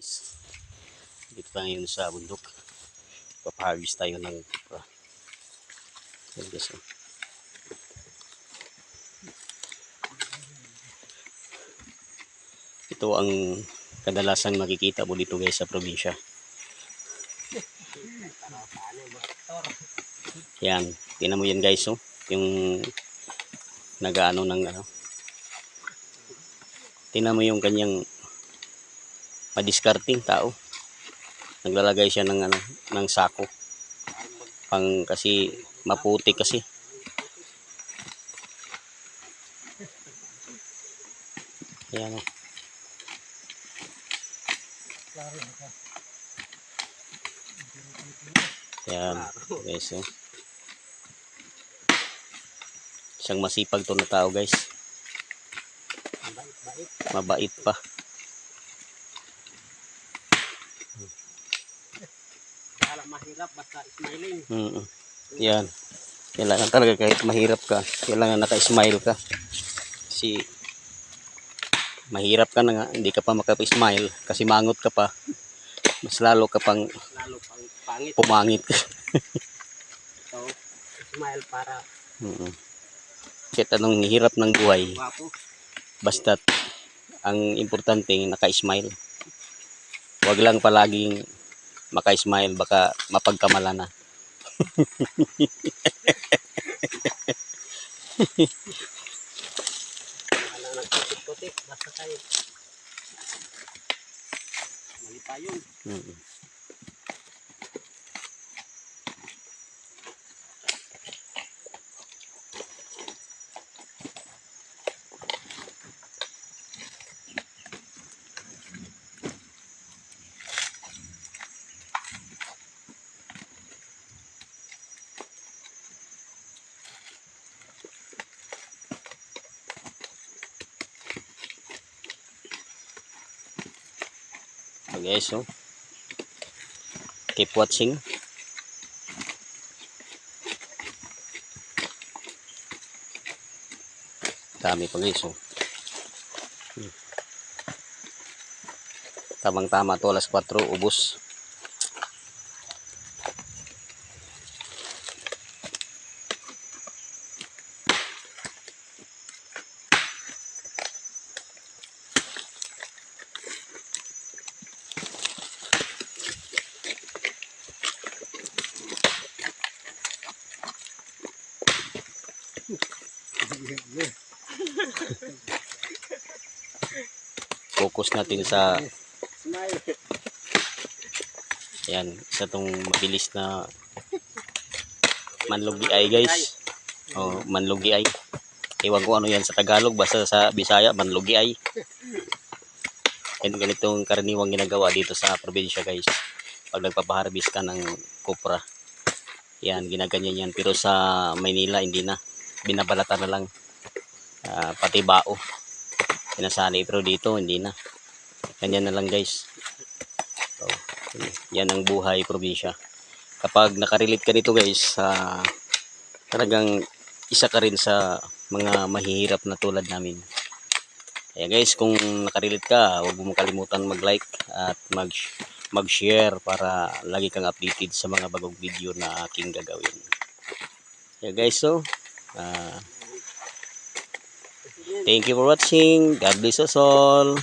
Dito tayo ngayon sa bundok. Papaharvest tayo ng kupra. Yan guys. oh. Ito ang kadalasang makikita mo dito guys sa probinsya. Yan. Tingnan mo yan guys. Oh. Yung nagaano ng ano. Tingnan mo yung kanyang madiskarting tao. Naglalagay siya ng ano, ng sako. Pang kasi maputi kasi. Ayan o. Ayan. Guys, oh. Isang masipag to na tao guys. Mabait pa. Kala mahirap basta smiling. Mm. Yan. Kailangan talaga kahit mahirap ka, kailangan naka-smile ka. Kasi mahirap ka na nga, hindi ka pa makapa-smile kasi mangot ka pa. Mas lalo ka pang Lalo pang pangit. pumangit. So, smile para Mm. Kahit anong hirap ng buhay, basta ang importante naka-smile. Huwag lang palaging maka-smile, baka mapagkamala na. Basta tayo. Mali pa yun. Mm. So guys, so keep watching. Dami pa guys, oh. Hmm. Tamang-tama to alas 4 ubos. Focus natin sa Smile. Yan, isa tong mabilis na manlugi ay guys. Oh, manlugi ay. Ewan ko ano yan sa Tagalog, basta sa Bisaya, manlugi ay. Yan ganitong karaniwang ginagawa dito sa probinsya guys. Pag nagpapaharbis ka ng kopra. Yan, ginaganyan yan. Pero sa Maynila, hindi na. Binabalata na lang. Ah, pati bao. Pinasali. Pero dito, hindi na. Ganyan na lang guys. So, yan ang buhay probinsya. Kapag nakarelate ka dito guys, sa talagang isa ka rin sa mga mahihirap na tulad namin. Kaya guys, kung nakarelate ka, huwag mo kalimutan mag-like at mag mag-share para lagi kang updated sa mga bagong video na aking gagawin. Kaya guys, so, ah, thank you for watching. God bless us all.